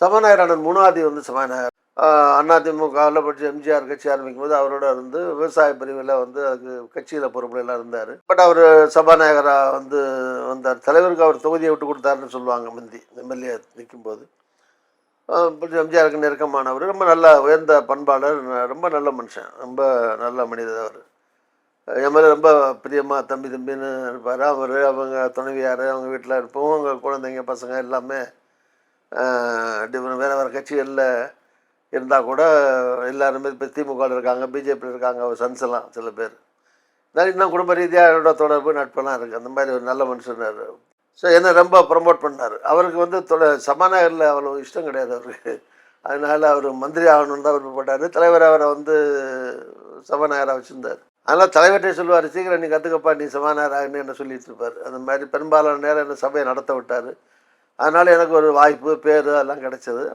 சபாநாயகர் மூணாவது வந்து சபாநாயகர். அதிமுகவில் படிச்சு எம்ஜிஆர் கட்சி ஆரம்பிக்கும் போது அவரோட இருந்து விவசாய பிரிவில் வந்து அதுக்கு கட்சியில் பொறுப்புல எல்லாம் இருந்தார். பட் அவர் சபாநாயகராக வந்து வந்தார். தலைவருக்கு அவர் தொகுதியை விட்டு கொடுத்தாருன்னு சொல்லுவாங்க முந்தி எம்எல்ஏ நிற்கும்போது எம்ஜிஆருக்கு நெருக்கமானவர். ரொம்ப நல்ல உயர்ந்த பண்பாளர் ரொம்ப நல்ல மனுஷன். ரொம்ப நல்ல மனிதர் அவர். எம்எல்ஏ ரொம்ப பிரியமாக தம்பி தம்பின்னு இருப்பார். அவர் அவங்க துணைவியார் அவங்க வீட்டில் இருப்போம். அவங்க குழந்தைங்க பசங்க எல்லாமே டிஃப்ரெண்ட் வேறு வேறு கட்சிகளில் இருந்தால் கூட எல்லாருமே இப்போ திமுகவில் இருக்காங்க பிஜேபியில் இருக்காங்க அவர் சன்ஸ் எல்லாம் சில பேர். நான் இன்னும் குடும்ப ரீதியாக என்னோட தொடர்பு நட்பெல்லாம் இருக்குது அந்த மாதிரி ஒரு நல்ல மனுஷனார் ஸோ என்னை ரொம்ப ப்ரமோட் பண்ணார். அவருக்கு வந்து தொட சபாநாயகரில் அவ்வளோ இஷ்டம் கிடையாது அவருக்கு. அதனால் அவர் மந்திரி ஆகணும்னு தான் விருப்பப்பட்டார். தலைவர் அவரை வந்து சபாநாயகராக வச்சுருந்தார். அதனால் தலைவர்கிட்டே சொல்லுவார் சீக்கிரம் நீ கற்றுக்கப்பா நீ சபாநாயகர் என்ன சொல்லிட்டு இருப்பார். அந்த மாதிரி பெரும்பாலான நேரம் என்ன சபையை நடத்த விட்டார். அதனால் எனக்கு ஒரு வாய்ப்பு பேர் எல்லாம் கிடச்சிது.